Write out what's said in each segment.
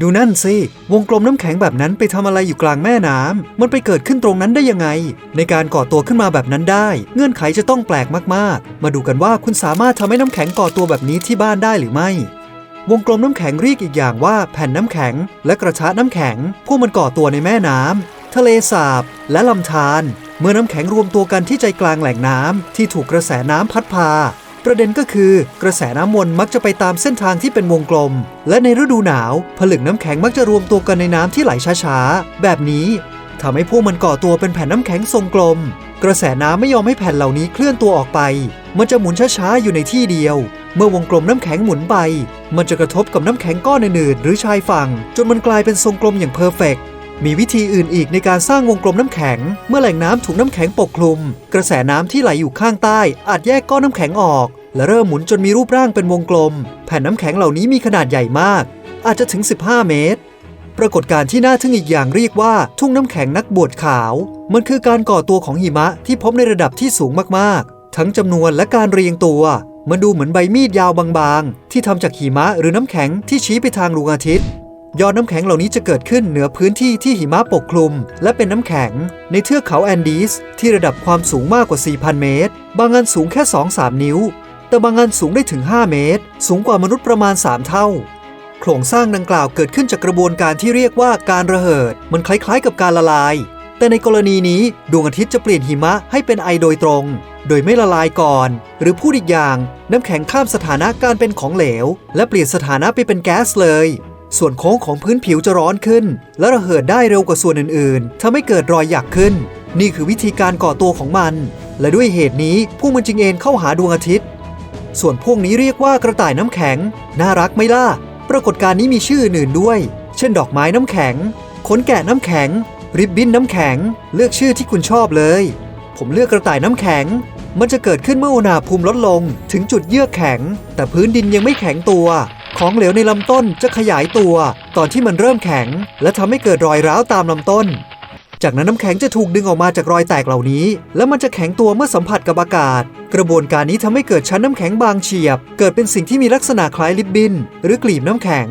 ดูนั่นสิ วงกลมน้ำแข็งแบบนั้นไปทำอะไรอยู่กลางแม่น้ำ มันไปเกิดขึ้นตรงนั้นได้ยังไง ในการก่อตัวขึ้นมาแบบนั้นได้ เงื่อนไขจะต้องแปลกมากๆ มาดูกันว่าคุณสามารถทำให้น้ำแข็งก่อตัวแบบนี้ที่บ้านได้หรือไม่ วงกลมน้ำแข็งเรียกอีกอย่างว่าแผ่นน้ำแข็ง และกระทะน้ำแข็ง พวกมันก่อตัวในแม่น้ำทะเลสาบ และลำธาร เมื่อน้ำแข็งรวมตัวกันที่ใจกลางแหล่งน้ำที่ถูกกระแสน้ำพัดพา ประเด็นก็คือกระแสน้ำวนมักจะไปตามเส้นทางที่เป็นวงกลม และในฤดูหนาว ผลึกน้ำแข็งมักจะรวมตัวกันในน้ำที่ไหลช้าๆ แบบนี้ทำให้พวกมันก่อตัวเป็นแผ่นน้ำแข็งทรงกลม กระแสน้ำไม่ยอมให้แผ่นเหล่านี้เคลื่อนตัวออกไป มันจะหมุนช้าๆอยู่ในที่เดียว เมื่อวงกลมน้ำแข็งหมุนไป มันจะกระทบกับน้ำแข็งก้อนอื่นๆหรือชายฝั่ง จนมันกลายเป็นทรงกลมอย่างเพอร์เฟกต์มีวิธีอื่นอีกในการสร้างวงกลมน้ำแข็ง เมื่อแหล่งน้ำถูกน้ำแข็งปกคลุม กระแสน้ำที่ไหลอยู่ข้างใต้ อาจแยกก้อนน้ำแข็งออก และเริ่มหมุนจนมีรูปร่างเป็นวงกลม แผ่นน้ำแข็งเหล่านี้มีขนาดใหญ่มาก อาจจะถึง 15 เมตร ปรากฏการณ์ที่น่าทึ่งอีกอย่างเรียกว่า ทุ่งน้ำแข็งนักบวชขาว มันคือการก่อตัวของหิมะที่พบในระดับที่สูงมากๆ ทั้งจำนวนและการเรียงตัว มันดูเหมือนใบมีดยาวบางๆ ที่ทำจากหิมะหรือน้ำแข็งที่ชี้ไปทางดวงอาทิตย์ยอดน้ำแข็งเหล่านี้จะเกิดขึ้นเหนือพื้นที่ที่หิมะปกคลุม และเป็นน้ำแข็ง ในเทือกเขาแอนดีสที่ระดับความสูงมากกว่า 4,000 เมตร บางอันสูงแค่ 2-3 นิ้ว แต่บางอันสูงได้ถึง 5 เมตร สูงกว่ามนุษย์ประมาณ 3 เท่า โครงสร้างดังกล่าวเกิดขึ้นจากกระบวนการที่เรียกว่าการระเหิด มันคล้ายๆกับการละลาย แต่ในกรณีนี้ดวงอาทิตย์จะเปลี่ยนหิมะให้เป็นไอโดยตรง โดยไม่ละลายก่อน หรือพูดอีกอย่าง น้ำแข็งข้ามสถานะการเป็นของเหลว และเปลี่ยนสถานะไปเป็นแก๊สเลย ส่วนโค้งของพื้นผิวจะร้อนขึ้น และระเหิดได้เร็วกว่าส่วนอื่นๆทำให้เกิดรอยหยักขึ้น นี่คือวิธีการก่อตัวของมัน และด้วยเหตุนี้พวกมันจึงเอ็นเข้าหาดวงอาทิตย์ ส่วนพวกนี้เรียกว่ากระต่ายน้ำแข็ง น่ารักไหมล่ะ ปรากฏการณ์นี้มีชื่ออื่นด้วย เช่นดอกไม้น้ำแข็ง ขนแกะน้ำแข็ง ริบบิ้นน้ำแข็ง เลือกชื่อที่คุณชอบเลย ผมเลือกกระต่ายน้ำแข็ง มันจะเกิดขึ้นเมื่ออุณหภูมิลดลง ถึงจุดเยือกแข็ง แต่พื้นดินยังไม่แข็งตัว ของเหลวในลำต้นจะขยายตัว ตอนที่มันเริ่มแข็ง และทำให้เกิดรอยร้าวตามลำต้น จากนั้นน้ำแข็งจะถูกดึงออกมาจากรอยแตกเหล่านี้ แล้วมันจะแข็งตัวเมื่อสัมผัสกับอากาศ กระบวนการนี้ทำให้เกิดชั้นน้ำแข็งบางเฉียบ เกิดเป็นสิ่งที่มีลักษณะคล้ายลิบบิน หรือกลีบน้ำแข็ง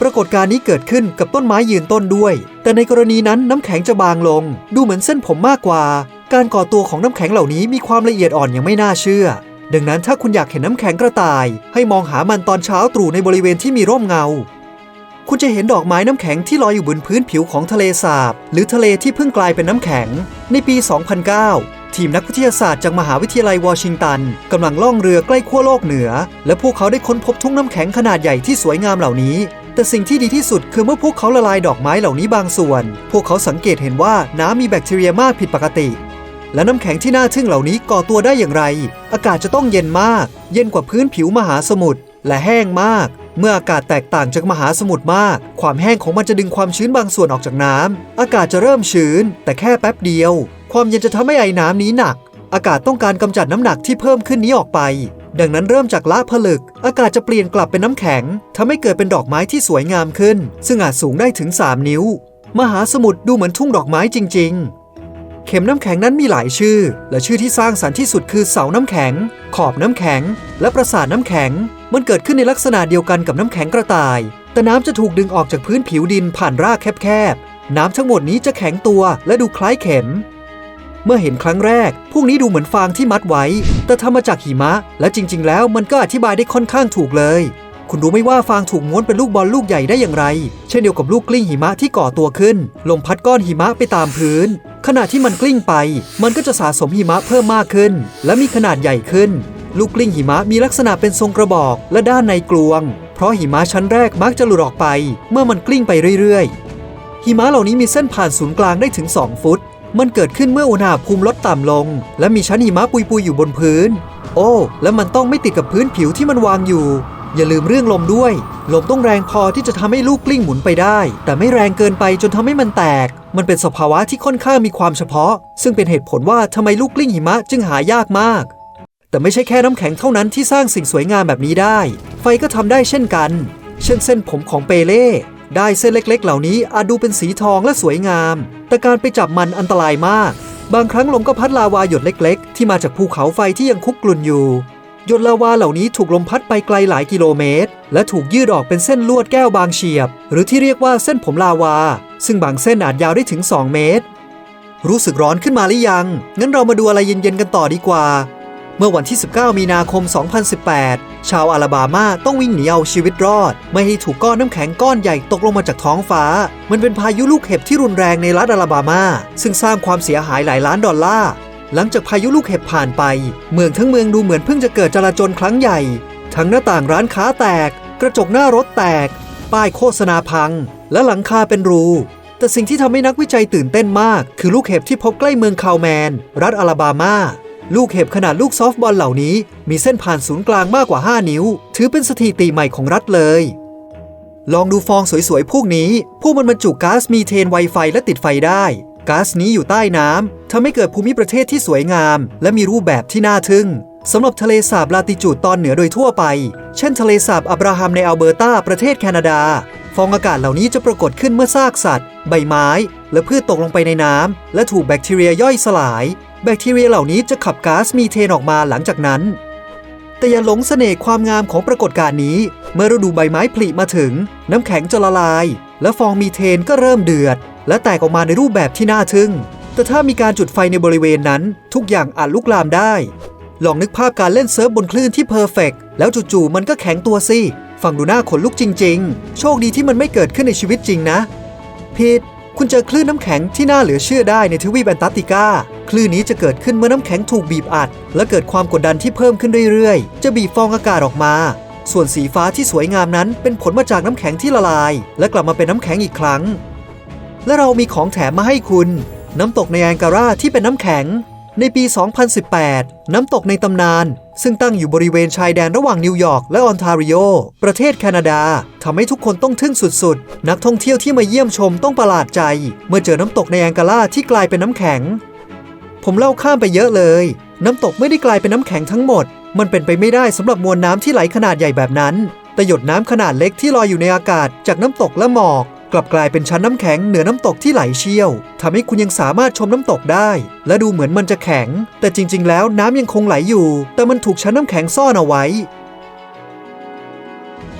ปรากฏการณ์นี้เกิดขึ้นกับต้นไม้ยืนต้นด้วย แต่ในกรณีนั้นน้ำแข็งจะบางลง ดูเหมือนเส้นผมมากกว่า การก่อตัวของน้ำแข็งเหล่านี้มีความละเอียดอ่อนอย่างไม่น่าเชื่อดังนั้นถ้าคุณอยากเห็นน้ำแข็งกระต่าย ให้มองหามันตอนเช้าตรู่ในบริเวณที่มีร่มเงา คุณจะเห็นดอกไม้น้ำแข็งที่ลอยอยู่บนพื้นผิวของทะเลสาบ หรือทะเลที่เพิ่งกลายเป็นน้ำแข็ง ในปี 2009 ทีมนักวิทยาศาสตร์จากมหาวิทยาลัยวอชิงตันกำลังล่องเรือใกล้ขั้วโลกเหนือ และพวกเขาได้ค้นพบทุ่งน้ำแข็งขนาดใหญ่ที่สวยงามเหล่านี้แต่สิ่งที่ดีที่สุดคือเมื่อพวกเขาละลายดอกไม้เหล่านี้บางส่วน พวกเขาสังเกตเห็นว่าน้ำมีแบคทีเรียมากผิดปกติ และน้ำแข็งที่น่าทึ่งเหล่านี้ก่อตัวได้อย่างไร อากาศจะต้องเย็นมาก เย็นกว่าพื้นผิวมหาสมุทรและแห้งมาก เมื่ออากาศแตกต่างจากมหาสมุทรมาก ความแห้งของมันจะดึงความชื้นบางส่วนออกจากน้ำอากาศจะเริ่มชื้น แต่แค่แป๊บเดียว ความเย็นจะทำให้ไอ้น้ำนี้หนัก อากาศต้องการกำจัดน้ำหนักที่เพิ่มขึ้นนี้ออกไป ดังนั้นเริ่มจากละผลึก อากาศจะเปลี่ยนกลับเป็นน้ำแข็งทำให้เกิดเป็นดอกไม้ที่สวยงามขึ้น ซึ่งอาจสูงได้ถึง 3 นิ้ว มหาสมุทรดูเหมือนทุ่งดอกไม้จริง ๆ เข็มน้ำแข็งนั้นมีหลายชื่อ และชื่อที่สร้างสรรค์ที่สุดคือเสาน้ำแข็ง ขอบน้ำแข็ง และปราสาทน้ำแข็ง มันเกิดขึ้นในลักษณะเดียวกันกับน้ำแข็งกระต่าย แต่น้ำจะถูกดึงออกจากพื้นผิวดินผ่านรากแคบๆ น้ำทั้งหมดนี้จะแข็งตัวและดูคล้ายเข็ม เมื่อเห็นครั้งแรก พวกนี้ดูเหมือนฟางที่มัดไว้ แต่ทำมาจากหิมะ และจริง ๆ แล้วมันก็อธิบายได้ค่อนข้างถูกเลย คุณรู้ไหมว่าฟางถูกม้วนเป็นลูกบอลลูกใหญ่ได้อย่างไร เช่นเดียวกับลูกกลิ้งหิมะที่ก่อตัวขึ้น ลมพัดก้อนหิมะไปตามพื้น ขณะที่มันกลิ้งไป มันก็จะสะสมหิมะเพิ่มมากขึ้น และมีขนาดใหญ่ขึ้น ลูกกลิ้งหิมะมีลักษณะเป็นทรงกระบอกและด้านในกลวง เพราะหิมะชั้นแรกมักจะหลุดออกไป เมื่อมันกลิ้งไปเรื่อยๆ หิมะเหล่านี้มีเส้นผ่านศูนย์กลางได้ถึง 2 ฟุต มันเกิดขึ้นเมื่ออุณหภูมิลดต่ำลง และมีชั้นหิมะปุยๆอยู่บนพื้น โอ้ และมันต้องไม่ติดกับพื้นผิวที่มันวางอยู่ อย่าลืมเรื่องลมด้วย ลมต้องแรงพอที่จะทำให้ลูกกลิ้งหมุนไปได้ แต่ไม่แรงเกินไปจนทำให้มันแตก มันเป็นสภาวะที่ค่อนข้างมีความเฉพาะ ซึ่งเป็นเหตุผลว่าทำไมลูกกลิ้งหิมะจึงหายากมาก แต่ไม่ใช่แค่น้ำแข็งเท่านั้นที่สร้างสิ่งสวยงามแบบนี้ได้ ไฟก็ทำได้เช่นกัน เช่นเส้นผมของเปเล่ได้เส้นเล็ก ๆ เหล่านี้อาจดูเป็นสีทองและสวยงาม แต่การไปจับมันอันตรายมาก บางครั้งลมก็พัดลาวาหยดเล็ก ๆ ที่มาจากภูเขาไฟที่ยังคุกกลุ่นอยู่ หยดลาวาเหล่านี้ถูกลมพัดไปไกลหลายกิโลเมตร และถูกยืดออกเป็นเส้นลวดแก้วบางเฉียบ หรือที่เรียกว่าเส้นผมลาวา ซึ่งบางเส้นอาจยาวได้ถึง 2 เมตร รู้สึกร้อนขึ้นมาหรือยัง งั้นเรามาดูอะไรเย็นๆกันต่อดีกว่า เมื่อวันที่ 19 มีนาคม 2018 ชาวอาลาบามาต้องวิ่งหนีเอาชีวิตรอด ไม่ให้ถูกก้อนน้ำแข็งก้อนใหญ่ตกลงมาจากท้องฟ้า มันเป็นพายุลูกเห็บที่รุนแรงในรัฐอาลาบามา ซึ่งสร้างความเสียหายหลายล้านดอลลาร์ หลังจากพายุลูกเห็บผ่านไป เมืองทั้งเมืองดูเหมือนเพิ่งจะเกิดจลาจลครั้งใหญ่ ทั้งหน้าต่างร้านค้าแตก กระจกหน้ารถแตก ป้ายโฆษณาพัง และหลังคาเป็นรู แต่สิ่งที่ทำให้นักวิจัยตื่นเต้นมาก คือลูกเห็บที่พบใกล้เมืองคาวแมน รัฐอาลาบามาลูกเห็บขนาดลูกซอฟต์บอลเหล่านี้ มีเส้นผ่านศูนย์กลางมากกว่า 5 นิ้ว ถือเป็นสถิติใหม่ของรัฐเลย ลองดูฟองสวยๆพวกนี้ พวกมันบรรจุก๊าซมีเทนไวไฟและติดไฟได้ ก๊าซนี้อยู่ใต้น้ำทำให้เกิดภูมิประเทศที่สวยงาม และมีรูปแบบที่น่าทึ่งสำหรับทะเลสาบลาติจูดตอนเหนือโดยทั่วไป เช่น ทะเลสาบอับราฮัมในอัลเบอร์ตาประเทศแคนาดา ฟองอากาศเหล่านี้จะปรากฏขึ้นเมื่อซากสัตว์ ใบไม้ และพืชตกลงไปในน้ำและถูกแบคทีเรียย่อยสลาย แบคทีเรียเหล่านี้จะขับก๊าซมีเทนออกมาหลังจากนั้น แต่อย่าหลงเสน่ห์ความงามของปรากฏการณ์นี้ เมื่อฤดูใบไม้ผลิมาถึง น้ำแข็งจะละลาย และฟองมีเทนก็เริ่มเดือด และแตกออกมาในรูปแบบที่น่าทึ่ง แต่ถ้ามีการจุดไฟในบริเวณนั้น ทุกอย่างอาจลุกลามได้ ลองนึกภาพการเล่นเซิร์ฟบนคลื่นที่เพอร์เฟกแล้วจู่ๆมันก็แข็งตัวสิ ฟังดูน่าขนลุกจริง ๆ โชคดีที่มันไม่เกิดขึ้นในชีวิตจริงนะพีทคุณเจอคลื่นน้ำแข็งที่น่าเหลือเชื่อได้ในทวีปแอนตาร์กติกา คลื่นนี้จะเกิดขึ้นเมื่อน้ำแข็งถูกบีบอัด และเกิดความกดดันที่เพิ่มขึ้นเรื่อยๆ จะบีบฟองอากาศออกมา ส่วนสีฟ้าที่สวยงามนั้นเป็นผลมาจากน้ำแข็งที่ละลาย และกลับมาเป็นน้ำแข็งอีกครั้ง และเรามีของแถมมาให้คุณ น้ำตกในแองการาที่เป็นน้ำแข็ง ในปี 2018 น้ำตกในตำนาน ซึ่งตั้งอยู่บริเวณชายแดนระหว่างนิวยอร์กและออนทาริโอ ประเทศแคนาดาทำให้ทุกคนต้องทึ่งสุดๆ นักท่องเที่ยวที่มาเยี่ยมชมต้องประหลาดใจ เมื่อเจอน้ำตกในแองการาที่กลายเป็นน้ำแข็ง ผมเล่าข้ามไปเยอะเลย น้ำตกไม่ได้กลายเป็นน้ำแข็งทั้งหมด มันเป็นไปไม่ได้สำหรับมวลน้ำที่ไหลขนาดใหญ่แบบนั้นแต่หยดน้ำขนาดเล็กที่ลอยอยู่ในอากาศจากน้ำตกและหมอก กลับกลายเป็นชั้นน้ำแข็งเหนือน้ำตกที่ไหลเชี่ยวทำให้คุณยังสามารถชมน้ำตกได้ และดูเหมือนมันจะแข็ง แต่จริง ๆ แล้วน้ำยังคงไหลอยู่ แต่มันถูกชั้นน้ำแข็งซ่อนเอาไว้